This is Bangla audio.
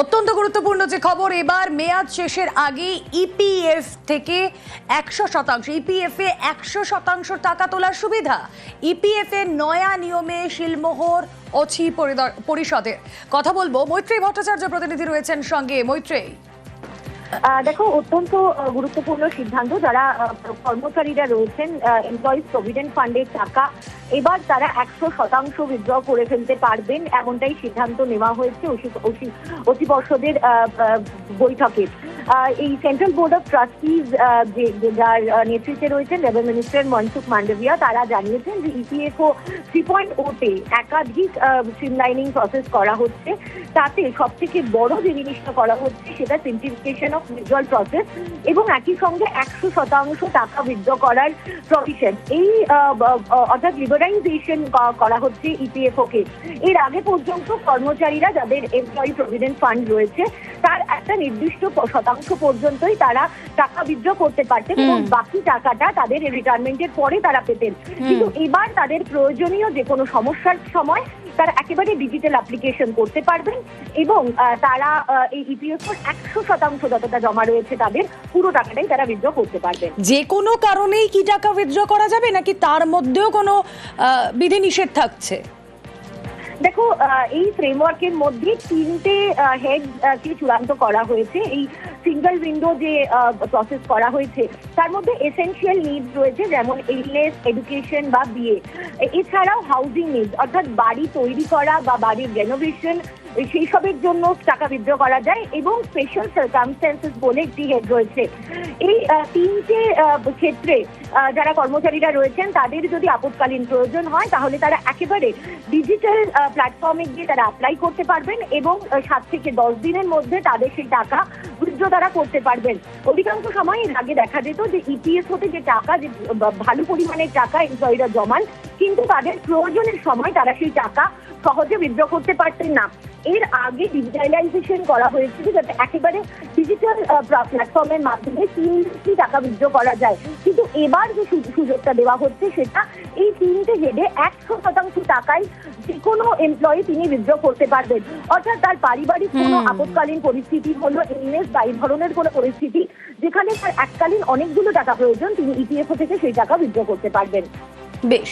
অত্যন্ত গুরুত্বপূর্ণ যে খবর এবার মেয়াদ শেষের আগে ইপিএফ থেকে একশো শতাংশ ইপিএফ এ একশো শতাংশ টাকা তোলার সুবিধা। ইপিএফ এর নয়া নিয়মে শিলমোহর অছি পরিষদের কথা বলব মৈত্রী ভট্টাচার্য প্রতিনিধি রয়েছেন সঙ্গে। মৈত্রী আহ, দেখো, অত্যন্ত গুরুত্বপূর্ণ সিদ্ধান্ত যারা কর্মচারীরা রয়েছেন এমপ্লয়িজ প্রভিডেন্ট ফান্ডের টাকা, এবার তারা একশো শতাংশ উইথড্র করে ফেলতে পারবেন, এমনটাই সিদ্ধান্ত নেওয়া হয়েছে অতি- পর্ষদের বৈঠকে। এই সেন্ট্রাল বোর্ড অফ ট্রাস্টিজ যার নেতৃত্বে রয়েছেন লেবার মিনিস্টার মনসুখ মান্ডভিয়া, তারা জানিয়েছেন যে ইপিএফও থ্রি পয়েন্ট ওতে একাধিক স্ট্রিমলাইনিং প্রসেস করা হচ্ছে। তাতে সব থেকে বড় যে জিনিসটা করা হচ্ছে, সেটা সিম্পলিফিকেশন অফ উইথড্রল প্রসেস এবং একই সঙ্গে একশো শতাংশ টাকা উইথড্র করার প্রভিশন এই অর্থাৎ লিবারাইজেশন করা হচ্ছে ইপিএফও কে। এর আগে পর্যন্ত কর্মচারীরা যাদের এমপ্লয়ি প্রভিডেন্ট ফান্ড রয়েছে, তার একটা নির্দিষ্ট প- শতাংশ পর্যন্তই তারা টাকা উইথড্র করতে পারতেন এবং বাকি টাকাটা তাদের রিটায়ারমেন্টের পরে তারা পেতেন। কিন্তু এবার তাদের প্রয়োজনীয় যে কোনো সমস্যার সময় তারা একেবারে ডিজিটাল অ্যাপ্লিকেশন করতে পারবেন এবং তারা এই ইপিএফ একশো শতাংশ যতটা জমা রয়েছে তাদের পুরো টাকাটাই তারা উইথড্র করতে পারবেন। যে কোনো কারণেই কি টাকা উইথড্র করা যাবে নাকি তার মধ্যেও কোনো আহ, বিধিনিষেধ থাকছে? দেখো এই ফ্রেমওয়ার্কের মধ্যে তিনটে হেড কে চূড়ান্ত করা হয়েছে। এই সিঙ্গেল উইন্ডো যে প্রসেস করা হয়েছে, তার মধ্যে এসেনশিয়াল নিডস রয়েছে, যেমন ইলনেস এডুকেশন বা বিয়ে এছাড়াও হাউজিং নিডস অর্থাৎ বাড়ি তৈরি করা বা বাড়ির রেনোভেশন সেই সবের জন্য টাকা বিদ্রোহ করা যায় এবং স্পেশাল সার্কামস্টেন্সেস বলে একটি হেড রয়েছে। এই তিনটে ক্ষেত্রে যারা কর্মচারীরা রয়েছেন, তাদের যদি আপৎকালীন প্রয়োজন হয়, তাহলে তারা একেবারে ডিজিটাল প্ল্যাটফর্মে গিয়ে তারা অ্যাপ্লাই করতে পারবেন এবং সাত থেকে দশ দিনের মধ্যে তাদের সেই টাকা উইথড্র তারা করতে পারবেন। অধিকাংশ সময় এর আগে দেখা যেত যে ইপিএস হতে যে টাকা, যে ভালো পরিমাণের টাকা এমপ্লয়িরা জমান, কিন্তু তাদের প্রয়োজনের সময় তারা সেই টাকা সহজে উইথড্র করতে পারতেন না। এর আগে ডিজিটালাইজেশন করা হয়েছিল যাতে একেবারে ডিজিটাল প্ল্যাটফর্মের মাধ্যমে তিনটি টাকা উইথড্র করা যায়। কিন্তু এবার যে সুযোগটা দেওয়া হচ্ছে সেটা এই তিনটে হেডে একশো শতাংশ টাকায় যে কোনো এমপ্লয়ি তিনি উইথড্র করতে পারবেন। অর্থাৎ তার পারিবারিক কোনো। আপৎকালীন পরিস্থিতি হলো এমএস বা এই ধরনের কোনো পরিস্থিতি যেখানে তার এককালীন অনেকগুলো টাকা প্রয়োজন তিনি ইপিএফও থেকে সেই টাকা উইথড্র করতে পারবেন। বেশ।